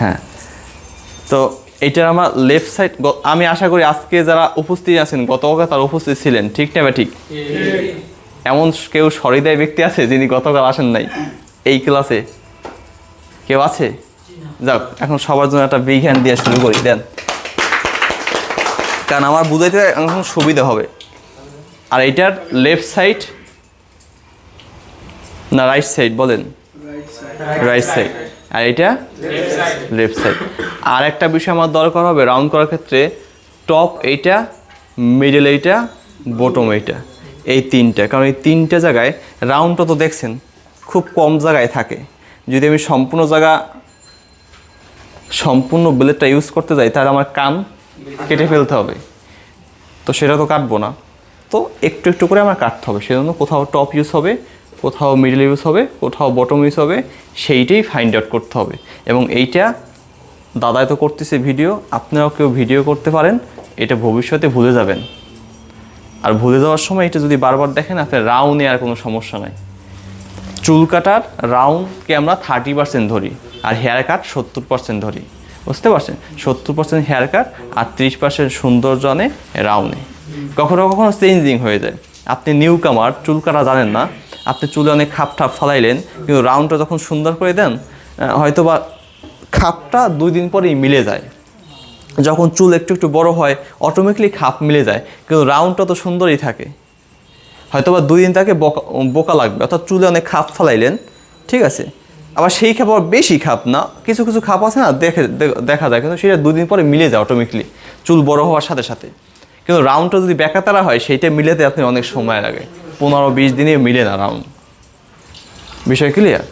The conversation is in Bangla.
হ্যাঁ। তো এটার আমার লেফট সাইড আমি আশা করি আজকে যারা উপস্থিত আছেন গতকাল তারা উপস্থিত ছিলেন ঠিক না বা ঠিক? এমন কেউ সহৃদয় ব্যক্তি আছে যিনি গতকাল আসেন নাই এই ক্লাসে কেউ আছে? যাক এখন সবার জন্য একটা বিগ হ্যান্ড দিয়ে শুরু করি দেন। কারণ আমার বুঝাইতে এখন সুবিধা হবে। আর এইটার লেফট সাইড না রাইট সাইড বলেন? রাইট সাইড আর এটা লেফট সাইড আর একটা বিষয় আমার দরকার হবে রাউন্ড করার ক্ষেত্রে টপ এইটা মিডল এইটা বটম এইটা, এই তিনটা। কারণ এই তিনটা জায়গায় রাউন্ডটা তো দেখছেন, খুব কম জায়গায় থাকে। যদি আমি সম্পূর্ণ জায়গা, সম্পূর্ণ ব্লেডটা ইউজ করতে যাই, তাহলে আমার কান কেটে ফেলতে হবে। তো সেটা তো কাটবো না। তো একটু একটু করে আমার কাটতে হবে, সেজন্য কোথাও টপ ইউজ হবে কোথাও মিডল ইউজ হবে, কোথাও বটম ইউজ হবে, সেইটাই ফাইন্ড আউট করতে হবে। এবং এইটা দাদাই তো করতেছে ভিডিও আপনারাও কেউ ভিডিও করতে পারেন, এটা ভবিষ্যতে ভুলে যাবেন। আর ভুলে যাওয়ার সময় এটা যদি বারবার দেখেন, আপনার রাউন্ডে আর কোনো সমস্যা নাই। চুল কাটার রাউন্ডকে আমরা থার্টি পার্সেন্ট ধরি, আর হেয়ার কাট সত্তর পার্সেন্ট ধরি। বুঝতে পারছেন? সত্তর পার্সেন্ট হেয়ার কাট আর ত্রিশ পার্সেন্ট সৌন্দর্য আনে রাউন্ডে কখনো কখনো চেঞ্জিং হয়ে যায়। আপনি নিউ কামার চুল কাটা জানেন না আপনি চুলে অনেক খাপ ঠাপ ফালাইলেন, কিন্তু রাউন্ডটা যখন সুন্দর করে দেন হয়তো বা খাপটা দুই দিন পরেই মিলে যায়। যখন চুল একটু একটু বড় হয় অটোমেটিকলি খাপ মিলে যায়, কিন্তু রাউন্ডটা তো সুন্দরই থাকে। হয়তো বা দুই দিন তাকে বোকা বোকা লাগবে, অর্থাৎ চুলে অনেক খাপ ফালাইলেন, ঠিক আছে? আবার সেই খাপ আবার বেশি খাপ না, কিছু কিছু খাপ আছে না, দেখে দেখা যায়, কিন্তু সেটা দুদিন পরে মিলে যায় অটোমেটিকলি চুল বড় হওয়ার সাথে সাথে। কিন্তু রাউন্ডটা যদি বেকাতারা হয়, সেইটা মিলেতে আপনি অনেক সময় লাগে। পনেরো বিশ দিনে মিলে না রাউন্ড বিষয় ক্লিয়ার